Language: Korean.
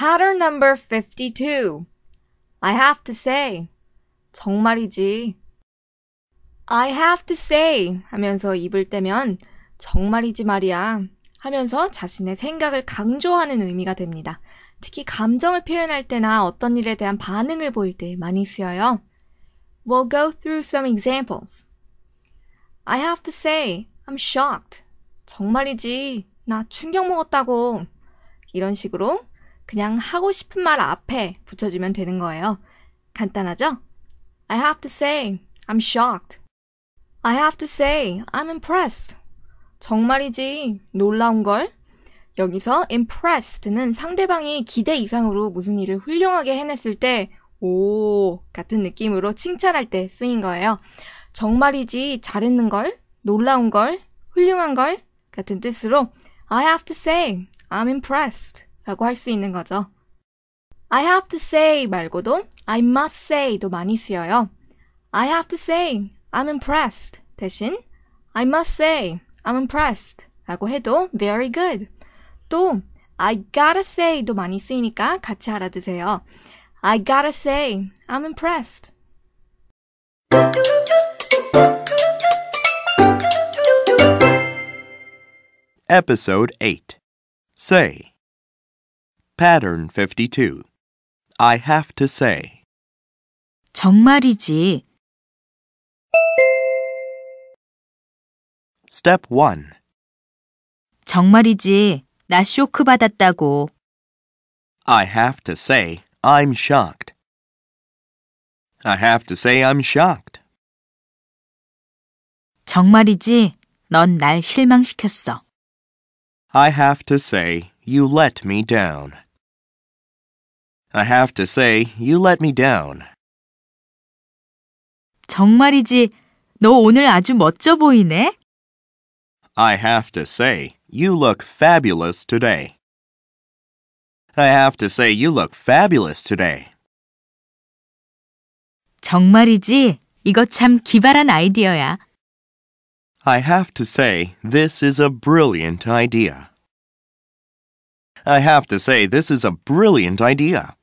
Pattern number 52. I have to say. 정말이지. I have to say 하면서 입을 떼면 정말이지 말이야 하면서 자신의 생각을 강조하는 의미가 됩니다. 특히 감정을 표현할 때나 어떤 일에 대한 반응을 보일 때 많이 쓰여요. We'll go through some examples. I have to say, I'm shocked. 정말이지. 나 충격 먹었다고. 이런 식으로 그냥 하고 싶은 말 앞에 붙여주면 되는 거예요. 간단하죠? I have to say, I'm shocked. I have to say, I'm impressed. 정말이지. 놀라운걸? 여기서 impressed는 상대방이 기대 이상으로 무슨 일을 훌륭하게 해냈을 때, 오, 같은 느낌으로 칭찬할 때 쓰인 거예요. 정말이지. 잘했는걸? 놀라운걸? 훌륭한걸? 같은 뜻으로 I have to say, I'm impressed 라고 할 수 있는 거죠. I have to say 말고도 I must say도 많이 쓰여요. I have to say, I'm impressed 대신 I must say, I'm impressed 라고 해도 very good. 또 I gotta say도 많이 쓰이니까 같이 알아두세요. I gotta say, I'm impressed. Episode 8 Say Pattern 52 I have to say 정말이지. Step 1 정말이지. 나 쇼크 받았다고. I have to say I'm shocked. I have to say I'm shocked. 정말이지. 넌 날 실망시켰어. I have to say you let me down. I have to say you let me down. 정말이지. 너 오늘 아주 멋져 보이네. I have to say you look fabulous today. I have to say you look fabulous today. 정말이지. 이거 참 기발한 아이디어야. I have to say this is a brilliant idea. I have to say this is a brilliant idea.